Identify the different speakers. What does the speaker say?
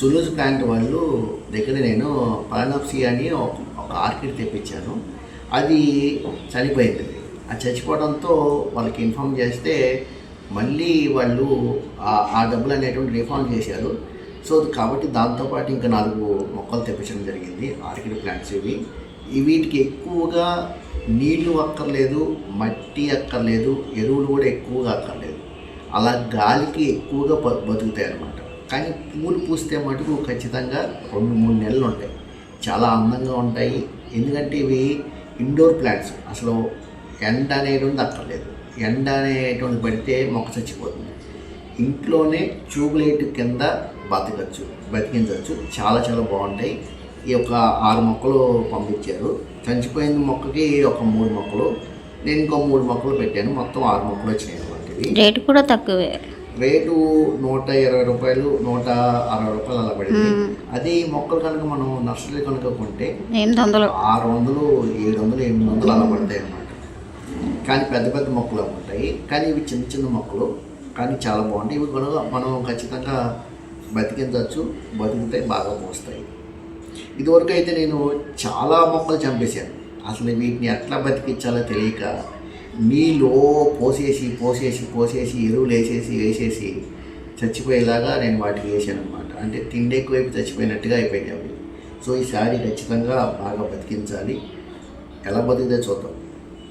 Speaker 1: సులూజ్ plant వాళ్ళు దగ్గర నేను పాలనప్సీ అని ఒక ఒక ఆర్కిడ్ తెప్పించాను. అది చనిపోయింది. అది చచ్చిపోవడంతో వాళ్ళకి ఇన్ఫామ్ చేస్తే మళ్ళీ వాళ్ళు ఆ- డబ్బులు అనేటువంటి రీఫండ్ చేశారు. సో కాబట్టి దాంతోపాటు ఇంకా నాలుగు మొక్కలు తెప్పించడం జరిగింది ఆర్కిడ్ ప్లాంట్స్ ఇవి. వీటికి ఎక్కువగా నీళ్ళు అక్కర్లేదు మట్టి అక్కర్లేదు ఎరువులు కూడా ఎక్కువగా అక్కర్లేదు. అలా గాలికి ఎక్కువగా బ- బతుకుతాయి అన్నమాట కానీ పూలు పూస్తే మటుకు ఖచ్చితంగా రెండు మూడు నెలలు ఉంటాయి. చాలా అందంగా ఉంటాయి. ఎందుకంటే ఇవి ఇండోర్ ప్లాంట్స్ అసలు ఎండ అనేటువంటి అక్కర్లేదు ఎండ అనేటువంటి పడితే మొక్క చచ్చిపోతుంది. ఇంట్లోనే ట్యూబ్లైట్ కింద బతకచ్చు బతికించవచ్చు చాలా చాలా బాగుంటాయి. ఈ యొక్క ఆరు మొక్కలు పంపించారు. చనిపోయిన మొక్కకి ఒక మూడు మొక్కలు. నేను ఇంకో మూడు మొక్కలు పెట్టాను. మొత్తం ఆరు మొక్కలు వచ్చినాయి
Speaker 2: రేటు కూడా తక్కువే.
Speaker 1: రేటు నూట ఇరవై రూపాయలు నూట అరవై రూపాయలు అలా పడింది. అదే ఈ మొక్కలు కనుక మనం నర్సరీ కనుక కొంటే ఆరు వందలు ఏడు వందలు ఎనిమిది వందలు అలా పడతాయి అన్నమాట. కానీ పెద్ద పెద్ద మొక్కలు ఉంటాయి. కానీ ఇవి చిన్న చిన్న మొక్కలు. కానీ చాలా బాగుంటాయి. ఇవి కనుక మనం ఖచ్చితంగా బతికించవచ్చు. బతుకుతాయి బాగా మోస్తాయి ఇదివరకు అయితే నేను చాలా మొక్కలు చంపేశాను. అసలు వీటిని ఎట్లా బతికించాలో తెలియక నీళ్ళు పోసేసి పోసేసి పోసేసి ఎరువులు వేసేసి వేసేసి చచ్చిపోయేలాగా నేను వాటికి వేసాను అనమాట అంటే తిండి ఎక్కువైపు చచ్చిపోయినట్టుగా అయిపోయింది అవి. సో ఈసారి ఖచ్చితంగా బాగా బతికించాలి. ఎలా బతికితే చూద్దాం.